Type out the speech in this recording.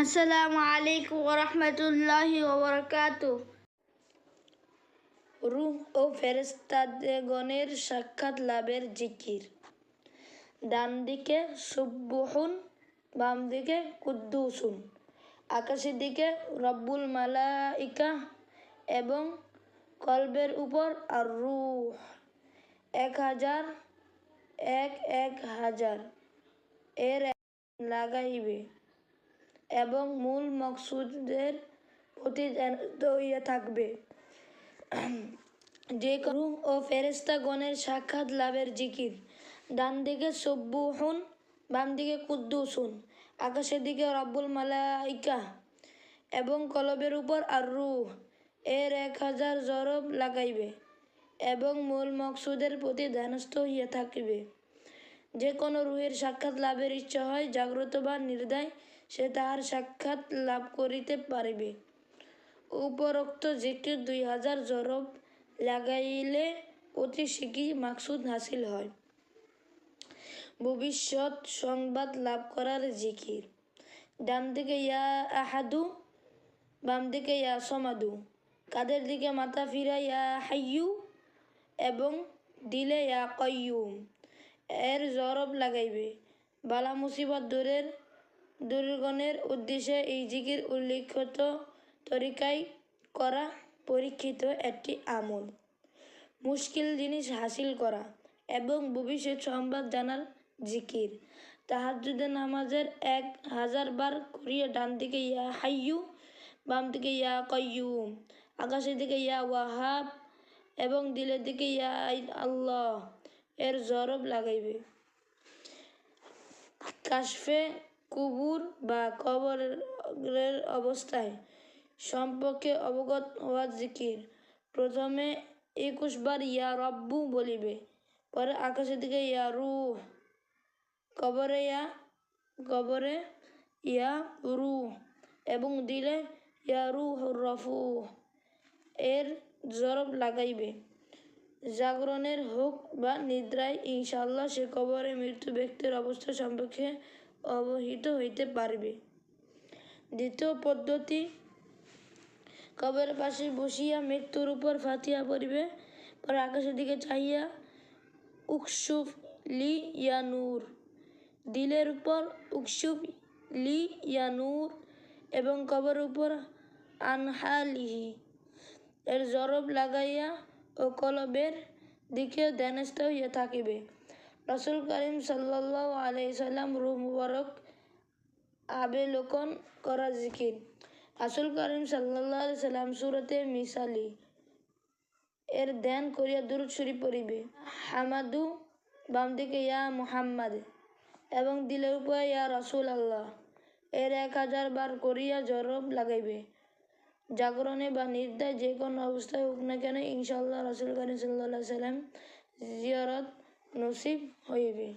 আসসালামু আলাইকুম রহমতুল্লাহি ওবরকাত। রূহ ও ফেরেস্তাগণের সাক্ষাৎ লাভের জিকির। ডান দিকে সুব্বুহুন বাম দিকে কুদ্দুসুন। আকাশের দিকে রব্বুল মালাইকা এবং কলবের উপর আর রূহ এক হাজার, এক এক হাজার। এর লাগাইবে। এবং মূল মকসুদের প্রতি হইয়া থাকবে। যে রুহ ও ফেরেস্তাগণের সাক্ষাৎ লাভের জিকির। ডান দিকে সব্বুহুন বাম দিকে কুদ্দুসুন। আকাশের দিকে রব্বুল মালাইকা এবং কলবের উপর আর রুহ এর এক হাজার জরব লাগাইবে এবং মূল মকসুদের প্রতি ধ্যানস্থ হইয়া থাকিবে। যে কোনো রুহের সাক্ষাৎ লাভের ইচ্ছা হয়, জাগ্রত বা নির্দয়, সে তাহার সাক্ষাৎ লাভ করিতে পারিবে। উপরোক্ত জিকির দুই হাজার জরব লাগাইলে অতি শীঘ্রই মাকসুদ হাসিল হয়। ভবিষ্যৎ সংবাদ লাভ করার জিকির। ডান দিকে, ইয়া আহাদু, বাম দিকে, ইয়া সমাদু। কাদের দিকে মাথা ফিরা ইয়া হাইয়ু, এবং দিলে ইয়া কয়ুম এর জরব লাগাইবে। বালা মুসিবত দূরের, দুর্গণের উদ্দেশ্যে এই জিকির উল্লিখিত তরিকায় করা পরীক্ষিত একটি আমল। মুশকিল জিনিস হাসিল করা এবং ভবিষ্যৎ সংবাদ জানার জিকির। তাহাজুদের নামাজের এক হাজার বার করিয়া ডান দিকে, ইয়া হাইয়ু বাম দিকে, ইয়া কয়ুম আকাশের দিকে, ইয়া ওয়াহাব এবং দিলের দিকে, ইয়া আল্লাহ। এর জরব লাগাইবে। কাশফে কুবুর বা কবরের অবস্থায় সম্পর্কে অবগত হওয়ার জিকির। প্রথমে একুশ বার ইয়া রব্বু বলিবে, পরে আকাশের দিকে ইয়া রুহ, কবরে ইয়া কবরে ইয়া রুহ এবং দিলে ইয়া রুহ রফু এর জরব লাগাইবে। জাগরণের হোক বা নিদ্রায় ইনশাল্লাহ সে কবরে মৃত্যু ব্যক্তির অবস্থা সম্পর্কে অবহিত হইতে পারবে। দ্বিতীয় পদ্ধতি, কবরের পাশে বসিয়া মৃত্যুর উপর ফাতিয়া পড়িবে। পরে আকাশের দিকে চাহিয়া, উকসুফ লি ইয়া নূর দিলের উপর উকসুফ লি ইয়া নূর এবং কবর উপর আনহালিহি এর জরব লাগাইয়া ও কলবের দিকে ধ্যানস্থ হইয়া থাকিবে। রসুল করিম সাল্লাহ আলাইসাল্লাম রুহ মুবারক আবেলোকন করা জিকির। রাসুল করিম সাল্লাহ সাল্লাম সুরতে মিসালি এর ধ্যান করিয়া দূরত শরীফ পড়িবে। হামাদু বাম দিকে ইয়া মুহাম্মদ এবং দিলের উপর ইয়া রসুল আল্লাহ এর এক হাজার বার করিয়া জরব লাগাইবে। জাগরণে বা নির্দায় যে কোনো অবস্থায় হোক না কেন ইনশাল্লাহ রসুল করিম সাল্লাহ সাল্লাম জিয়ারত নসিব হইবে।